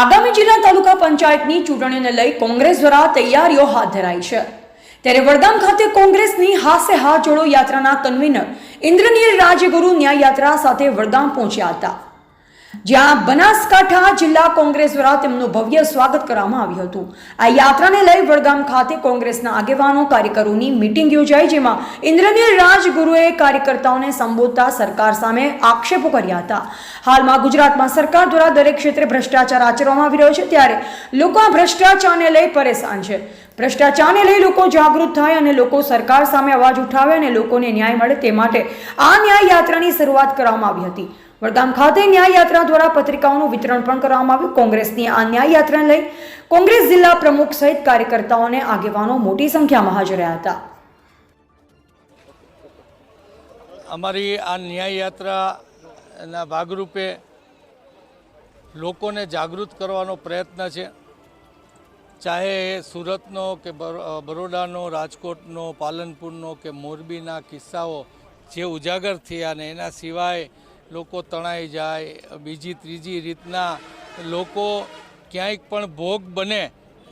આગામી જિલ્લા તાલુકા પંચાયતની ચૂંટણીને લઈ કોંગ્રેસ દ્વારા તૈયારીઓ હાથ ધરાઈ છે. ત્યારે વડગામ ખાતે કોંગ્રેસની હાસે હાથ જોડો યાત્રાના કન્વીનર ઇન્દ્રનીલ રાજગુરુ ન્યાય યાત્રા સાથે વડગામ પહોંચ્યા હતા. જ્યાં બનાસકાંઠા જિલ્લા કોંગ્રેસ દ્વારા તેમનું ભવ્ય સ્વાગત કરવામાં આવ્યું હતું. આ યાત્રાને લઈ વડગામ ખાતે કોંગ્રેસના આગેવાનો, કાર્યકરોની મિટિંગ યોજાઈ, જેમાં ઇન્દ્રનીલ રાજગુરુએ કાર્યકર્તાઓને સંબોધતા સરકાર સામે આક્ષેપો કર્યા હતા. હાલમાં ગુજરાતમાં સરકાર દ્વારા દરેક ક્ષેત્રે ભ્રષ્ટાચાર આચરવામાં આવી રહ્યો છે, ત્યારે લોકો ભ્રષ્ટાચારને લઈ પરેશાન છે. ભ્રષ્ટાચારને લઈ લોકો જાગૃત થાય અને લોકો સરકાર સામે અવાજ ઉઠાવે અને લોકોને ન્યાય મળે તે માટે આ ન્યાય યાત્રાની શરૂઆત કરવામાં આવી હતી. વડગામ ખાતે ન્યાય યાત્રા દ્વારા પત્રિકાઓનું વિતરણ પણ કરવામાં આવ્યું. કોંગ્રેસની આ ન્યાય યાત્રાને લઈ કોંગ્રેસ જિલ્લા પ્રમુખ સહિત કાર્યકર્તાઓને આગેવાનો મોટી સંખ્યામાં હાજર રહ્યા હતા. અમારી આ ન્યાય યાત્રાના ભાગરૂપે લોકોને જાગૃત કરવાનો પ્રયત્ન છે. ચાહે સુરતનો કે બર- બરોડાનો, રાજકોટનો, પાલનપુરનો કે મોરબીના કિસ્સાઓ જે ઉજાગર થયા અને એના સિવાય લોકો તણાઈ જાય, બીજી, ત્રીજી રીતના લોકો ક્યાંય પણ ભોગ બને,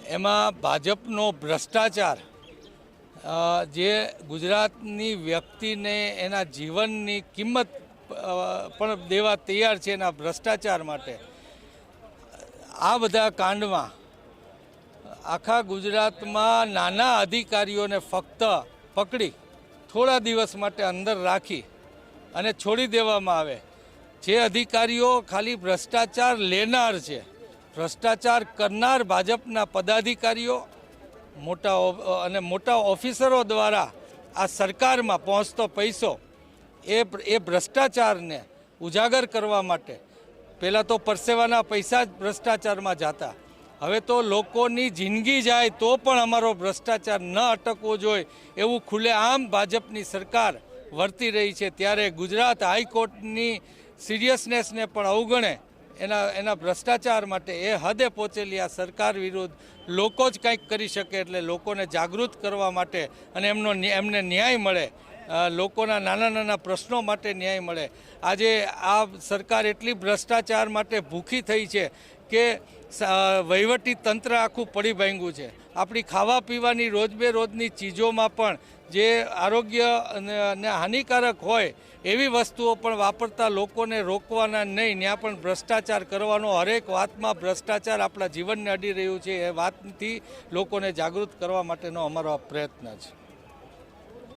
એમાં ભાજપનો ભ્રષ્ટાચાર જે ગુજરાતની વ્યક્તિને એના જીવનની કિંમત પણ દેવા તૈયાર છે એના ભ્રષ્ટાચાર માટે, આ બધા કાંડમાં આખા ગુજરાતમાં નાના અધિકારીઓને ફક્ત પકડી, થોડા દિવસ માટે અંદર રાખી અને છોડી દેવામાં આવે. જે અધિકારીઓ ખાલી ભ્રષ્ટાચાર લેનાર છે, ભ્રષ્ટાચાર કરનાર ભાજપના પદાધિકારીઓ, મોટા અને મોટા ઓફિસરો દ્વારા આ સરકારમાં પહોંચતો પૈસો, એ એ ભ્રષ્ટાચારને ઉજાગર કરવા માટે. પહેલાં તો પરસેવાના પૈસા જ ભ્રષ્ટાચારમાં જતા. હવે તો લોકોની જિંદગી જાય તો પણ અમારો ભ્રષ્ટાચાર ન અટકવો જોઈએ એવું ખુલ્લેઆમ ભાજપની સરકાર વર્તી રહી છે. ત્યારે ગુજરાત હાઈકોર્ટની સિરિયસનેસને પણ અવગણે એના એના ભ્રષ્ટાચાર માટે એ હદે પહોંચેલી આ સરકાર વિરુદ્ધ લોકો જ કંઈક કરી શકે એટલે લોકોને જાગૃત કરવા માટે અને એમનો એમને ન્યાય મળે લોકોના નાના નાના પ્રશ્નો માટે ન્યાય મળે. આજે આ સરકાર એટલી ભ્રષ્ટાચાર માટે ભૂખી થઈ છે કે વહીવટી તંત્ર આખું પડી ભાંગ્યું છે. આપણી ખાવા પીવાની રોજબે રોજની ચીજોમાં પણ જે આરોગ્ય અને હાનિકારક હોય એવી વસ્તુઓ પણ વાપરતા લોકોને રોકવાના નહીં, ત્યાં પણ ભ્રષ્ટાચાર કરવાનો હરેક વાતમાં ભ્રષ્ટાચાર આપણા જીવનને અડી રહ્યું છે એ વાતથી લોકોને જાગૃત કરવા માટેનો અમારો પ્રયત્ન છે.